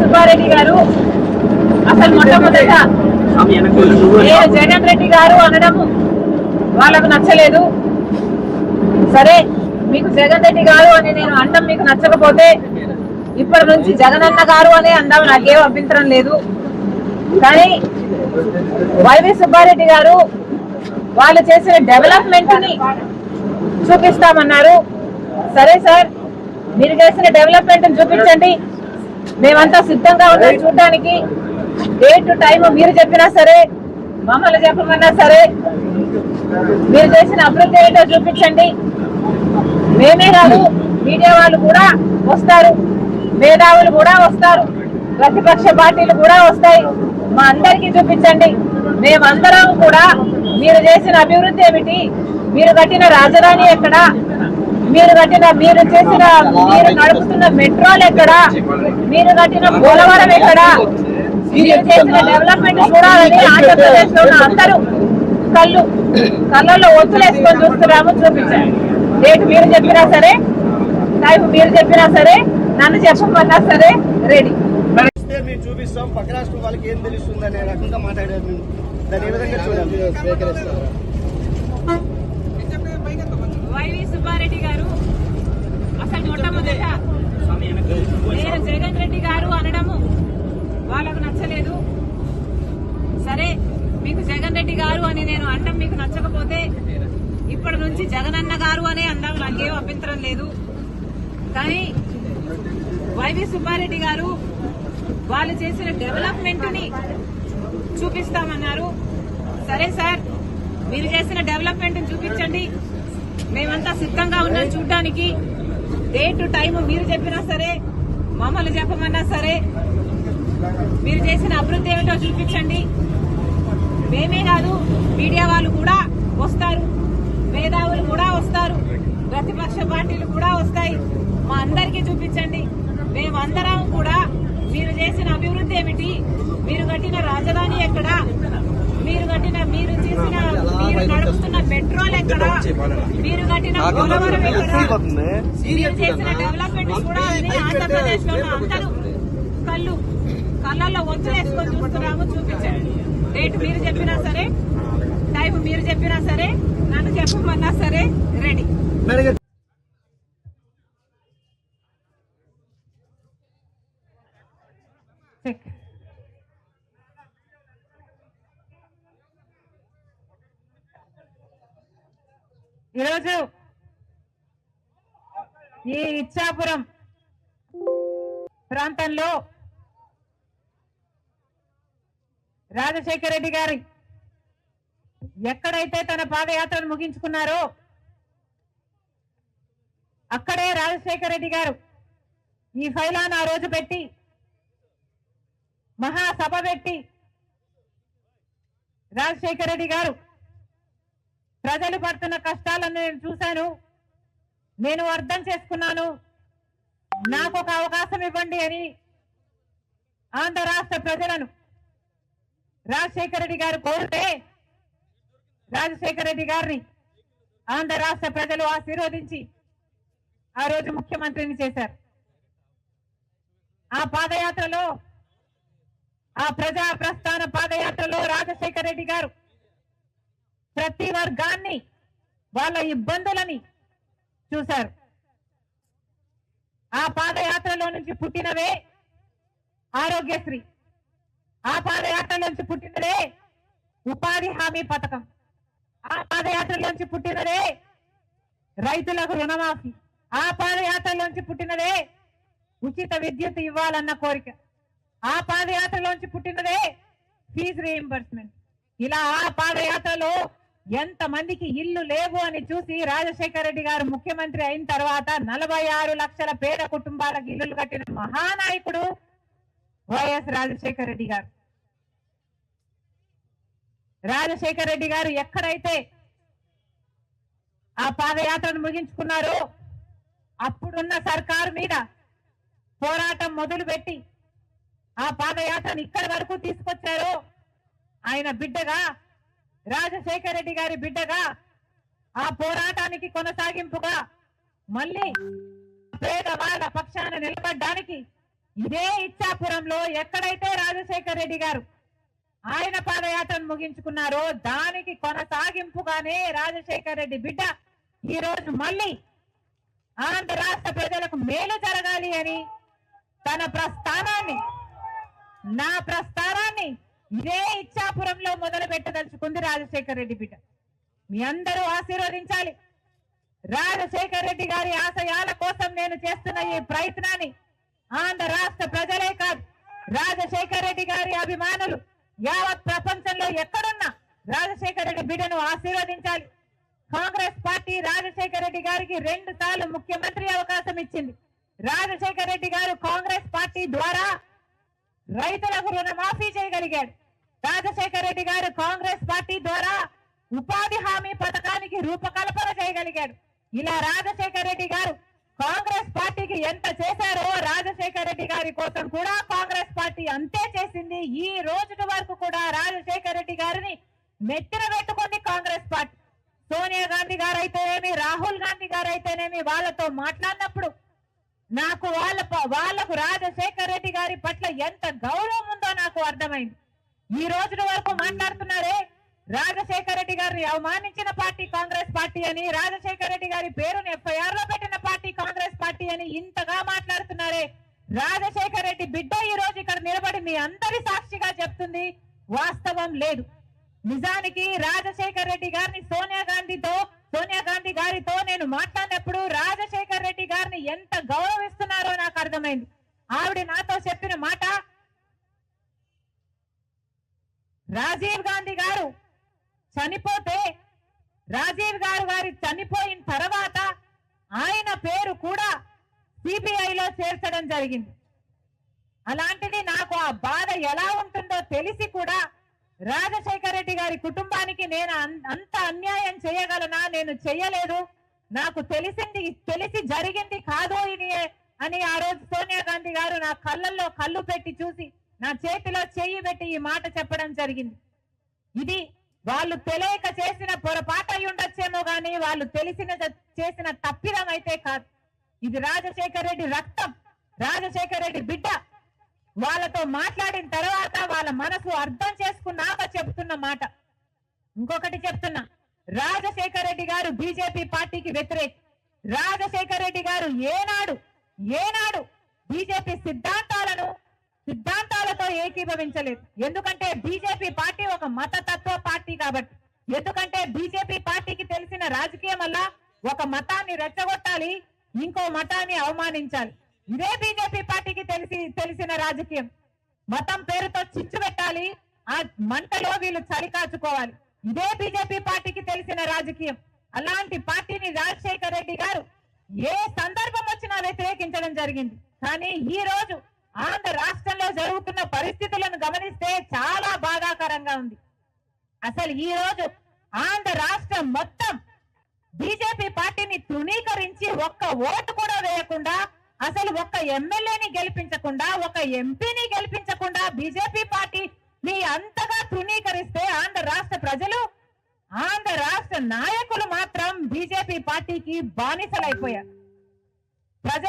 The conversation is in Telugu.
సుబ్బారెడ్డి గారు? అసలు మొట్టమొదట జగన్ రెడ్డి గారు అనడము వాళ్ళకు నచ్చలేదు. సరే మీకు జగన్ రెడ్డి గారు అని నేను అండం మీకు నచ్చకపోతే ఇప్పటి నుంచి జగనన్న గారు అనే అందాం నాకేం అభ్యంతరం లేదు. కానీ వైవి సుబ్బారెడ్డి గారు వాళ్ళు చేసిన డెవలప్మెంట్ని చూపిస్తామన్నారు. సరే సార్ మీరు చేసిన డెవలప్మెంట్ చూపించండి. మేమంతా సిద్ధంగా ఉన్నాం చూడడానికి. డేట్ టైం మీరు చెప్పినా సరే మమ్మల్ని చెప్పమన్నా సరే మీరు చేసిన అభివృద్ధి ఏంటో చూపించండి. మేమే కాదు మీడియా వాళ్ళు కూడా వస్తారు. మేధావులు కూడా వస్తారు. ప్రతిపక్ష పార్టీలు కూడా వస్తాయి. మా అందరికీ చూపించండి. మేమందరం కూడా మీరు చేసిన అభివృద్ధి ఏమిటి? మీరు కట్టిన రాజధాని ఎక్కడ? మీరు కట్టిన మీరు చేసిన మీరు నడుపుతున్న మెట్రోలు ఎక్కడ? మీరు కట్టిన పోలవరం ఎక్కడ? మీరు చేసిన డెవలప్మెంట్ చూడాలని ఆంధ్రప్రదేశ్లో ఉన్న అందరూ కళ్ళు కళ్ళల్లో ఒత్తులేసుకొని చూస్తున్నాము చూపించండి రేటు మీరు చెప్పినా సరే టైం మీరు చెప్పినా సరే నన్ను చెప్పమన్నా సరే రెడీ. మేము చూపిస్తాం. పక్క రాష్ట్రం వాళ్ళకి ఏం తెలుస్తుంది అనే రకంగా మాట్లాడారు. మేము దాన్ని ఏ విధంగా చూడాలి? స్వీకరిస్తాం సుబ్బారెడ్డి గారు అసలు మొట్టమొదట నేను జగన్ రెడ్డి గారు అనడము వాళ్ళకు నచ్చలేదు. సరే మీకు జగన్ రెడ్డి గారు అని నేను అండం మీకు నచ్చకపోతే ఇప్పటి నుంచి జగనన్న గారు అనే అందాం నాకేం అభ్యంతరం లేదు. కానీ వైవి సుబ్బారెడ్డి గారు వాళ్ళు చేసిన డెవలప్మెంట్ని చూపిస్తామన్నారు. సరే సార్ మీరు చేసిన డెవలప్మెంట్ చూపించండి. మేమంతా సిద్ధంగా ఉన్నాం చూడడానికి. డేట్ టైం మీరు చెప్పినా సరే మమ్మల్ని చెప్పమన్నా సరే మీరు చేసిన అభివృద్ధి ఏమిటో చూపించండి. మేమే కాదు మీడియా వాళ్ళు కూడా వస్తారు. మేధావులు కూడా వస్తారు. ప్రతిపక్ష పార్టీలు కూడా వస్తాయి. మా అందరికీ చూపించండి. మేమందరం కూడా మీరు చేసిన అభివృద్ధి ఏమిటి? మీరు కట్టిన రాజధాని ఎక్కడ? మీరు కట్టిన మీరు చేసిన మీరు నడుపుతున్న పెట్రోల్ ఎక్కడ? మీరు కట్టిన పోలవరం ఎక్కడ? మీరు చేసిన డెవలప్మెంట్ కూడా ఆంధ్రప్రదేశ్లో అందరూ కళ్ళల్లో ఒత్తులేసుకొని చూస్తున్నాము చూపించండి. రేటు మీరు చెప్పినా సరే టైం మీరు చెప్పినా సరే నన్ను చెప్పమన్నా సరే రెడీ. ఈరోజు ఈ ఇచ్చాపురం ప్రాంతంలో రాజశేఖర రెడ్డి గారి ఎక్కడైతే తన పాదయాత్రను ముగించుకున్నారో అక్కడే రాజశేఖర రెడ్డి గారు ఈ ఫైలాన్ ఆ రోజు పెట్టి మహాసభ పెట్టి రాజశేఖర రెడ్డి గారు ప్రజలు పడుతున్న కష్టాలను నేను చూశాను. నేను అర్థం చేసుకున్నాను. నాకు ఒక అవకాశం ఇవ్వండి అని ఆంధ్ర రాష్ట్ర ప్రజలను రాజశేఖర రెడ్డి గారు కోరితే రాజశేఖర రెడ్డి గారిని ఆంధ్ర రాష్ట్ర ప్రజలు ఆశీర్వదించి ఆ రోజు ముఖ్యమంత్రిని చేశారు. ఆ పాదయాత్రలో ఆ ప్రజా ప్రస్థాన పాదయాత్రలో రాజశేఖర రెడ్డి గారు ప్రతి వర్గాన్ని వాళ్ళ ఇబ్బందులని చూశారు. ఆ పాదయాత్రలో నుంచి పుట్టినవే ఆరోగ్యశ్రీ. ఆ పాదయాత్ర నుంచి పుట్టినదే ఉపాధి హామీ పథకం. ఆ పాదయాత్రలోంచి పుట్టినదే రైతులకు రుణమాఫీ. ఆ పాదయాత్రలోంచి పుట్టినదే ఉచిత విద్యుత్ ఇవ్వాలన్న కోరిక. ఆ పాదయాత్రలోంచి పుట్టినదే ఫీజు రీఎంబర్స్మెంట్ ఇలా ఆ పాదయాత్రలో ఎంత మందికి ఇల్లు లేవు అని చూసి రాజశేఖర రెడ్డి గారు ముఖ్యమంత్రి అయిన తర్వాత నలభై ఆరు లక్షల పేద కుటుంబాలకు ఇల్లులు కట్టిన మహానాయకుడు వైఎస్ రాజశేఖర రెడ్డి గారు. రాజశేఖర రెడ్డి గారు ఎక్కడైతే ఆ పాదయాత్రను ముగించుకున్నారో అప్పుడున్న సర్కారు మీద పోరాటం మొదలుపెట్టి ఆ పాదయాత్రను ఇక్కడి వరకు తీసుకొచ్చారో ఆయన బిడ్డగా రాజశేఖర రెడ్డి గారి బిడ్డగా ఆ పోరాటానికి కొనసాగింపుగా మళ్ళీ పేదవాళ్ళ పక్షాన నిలబడ్డానికి ఇదే ఇచ్చాపురంలో ఎక్కడైతే రాజశేఖర్ రెడ్డి గారు ఆయన పాదయాత్రను ముగించుకున్నారో దానికి కొనసాగింపుగానే రాజశేఖర్ రెడ్డి బిడ్డ ఈ రోజు మళ్ళీ ఆంధ్ర రాష్ట్ర ప్రజలకు మేలు జరగాలి అని తన ప్రస్థానాన్ని నా ప్రస్థానాన్ని ఇదే ఇచ్చాపురంలో మొదలు పెట్టదలుచుకుంది రాజశేఖర్ రెడ్డి బిడ్డ. మీ అందరూ ఆశీర్వదించాలి. రాజశేఖర్ రెడ్డి గారి ఆశయాల కోసం నేను చేస్తున్న ఈ ప్రయత్నాన్ని ఆంధ్ర రాష్ట్ర ప్రజలే కాదు. రాజశేఖర్ రెడ్డి గారి అభిమానులు యావత్ ప్రపంచంలో ఎక్కడున్నా రాజశేఖర రెడ్డి బిడ్డను ఆశీర్వదించాలి. కాంగ్రెస్ పార్టీ రాజశేఖర్ రెడ్డి గారికి రెండు సార్లు ముఖ్యమంత్రి అవకాశం ఇచ్చింది. రాజశేఖర రెడ్డి గారు కాంగ్రెస్ పార్టీ ద్వారా రైతులకు రుణమాఫీ చేయగలిగాడు. రాజశేఖర రెడ్డి గారు కాంగ్రెస్ పార్టీ ద్వారా ఉపాధి హామీ పథకానికి రూపకల్పన చేయగలిగాడు. ఇలా రాజశేఖర్ రెడ్డి గారు కాంగ్రెస్ పార్టీకి ఎంత చేశారో రాజశేఖర రెడ్డి గారి కోసం కూడా కాంగ్రెస్ పార్టీ అంతే చేసింది. ఈ రోజు వరకు కూడా రాజశేఖర రెడ్డి గారిని నెత్తిన పెట్టుకుంది కాంగ్రెస్ పార్టీ. సోనియా గాంధీ గారు అయితేనేమి రాహుల్ గాంధీ గారు అయితేనేమి వాళ్ళతో మాట్లాడినప్పుడు నాకు వాళ్ళ వాళ్ళకు వాళ్ళకు రాజశేఖర్ రెడ్డి గారి పట్ల ఎంత గౌరవం ఉందో నాకు అర్థమైంది. ఈ రోజు వరకు మాట్లాడుతున్నారే రాజశేఖర రెడ్డి గారిని అవమానించిన పార్టీ కాంగ్రెస్ పార్టీ అని రాజశేఖర రెడ్డి గారి పేరును ఎఫ్ఐఆర్లో పెట్టిన పార్టీ కాంగ్రెస్ పార్టీ అని ఇంతగా మాట్లాడుతున్నారే. రాజశేఖర్ రెడ్డి బిడ్డ ఈ రోజు ఇక్కడ నిలబడి మీ అందరి సాక్షిగా చెప్తుంది వాస్తవం లేదు. నిజానికి రాజశేఖర్ రెడ్డి గారిని సోనియా గాంధీతో సోనియా గాంధీ గారితో నేను మాట్లాడినప్పుడు రాజశేఖర్ రెడ్డి గారిని ఎంత గౌరవిస్తున్నారో నాకు అర్థమైంది. ఆవిడ నాతో చెప్పిన మాట రాజీవ్ చనిపోతే రాజీవ్ గారు గారి చనిపోయిన తర్వాత ఆయన పేరు కూడా సిబిఐలో చేర్చడం జరిగింది. అలాంటిది నాకు ఆ బాధ ఎలా ఉంటుందో తెలిసి కూడా రాజశేఖర రెడ్డి గారి కుటుంబానికి నేను అన్- అంత అన్యాయం చేయగలనా నేను చెయ్యలేదు నాకు తెలిసింది తెలిసి జరిగింది కాదు ఇది అని ఆ రోజు సోనియా గాంధీ గారు నా కళ్ళల్లో కళ్ళు పెట్టి చూసి నా చేతిలో చెయ్యి పెట్టి ఈ మాట చెప్పడం జరిగింది. ఇది వాళ్ళు తెలియక చేసిన పొరపాటు అయి ఉండొచ్చేమో గాని వాళ్ళు తెలిసిన చేసిన తప్పిదం అయితే కాదు. ఇది రాజశేఖర రెడ్డి రక్తం. రాజశేఖర రెడ్డి బిడ్డ. వాళ్ళతో మాట్లాడిన తర్వాత వాళ్ళ మనసు అర్థం చేసుకున్నాక చెప్తున్న మాట. ఇంకొకటి చెప్తున్నా. రాజశేఖర రెడ్డి గారు బీజేపీ పార్టీకి వ్యతిరేక. రాజశేఖర రెడ్డి గారు ఏనాడు ఏనాడు బీజేపీ సిద్ధాంతాలను సిద్ధాంతాలతో ఏకీభవించలేదు. ఎందుకంటే బీజేపీ పార్టీ ఒక మతతత్వ పార్టీ కాబట్టి. ఎందుకంటే బీజేపీ పార్టీకి తెలిసిన రాజకీయం వల్ల ఒక మతాన్ని రెచ్చగొట్టాలి ఇంకో మతాన్ని అవమానించాలి. ఇదే బీజేపీ పార్టీకి తెలిసి తెలిసిన రాజకీయం. మతం పేరుతో చిచ్చు పెట్టాలి ఆ మంటలో వీళ్ళు చలికాచుకోవాలి ఇదే బీజేపీ పార్టీకి తెలిసిన రాజకీయం. అలాంటి పార్టీని రాజశేఖర్ రెడ్డి గారు ఏ సందర్భం వచ్చినా వ్యతిరేకించడం జరిగింది. కానీ ఈ రోజు ఆంధ్ర రాష్ట్రంలో జరుగుతున్న పరిస్థితులను గమనిస్తే చాలా బాధాకరంగా ఉంది. అసలు ఈ రోజు ఆంధ్ర రాష్ట్రం మొత్తం బీజేపీ పార్టీని తృణీకరించి ఒక్క ఓటు కూడా వేయకుండా అసలు ఒక్క ఎమ్మెల్యేని గెలిపించకుండా ఒక ఎంపీని గెలిపించకుండా బీజేపీ పార్టీని అంతగా తృణీకరిస్తే ఆంధ్ర రాష్ట్ర ప్రజలు ఆంధ్ర రాష్ట్ర నాయకులు మాత్రం బీజేపీ పార్టీకి బానిసలైపోయారు. ప్రజలు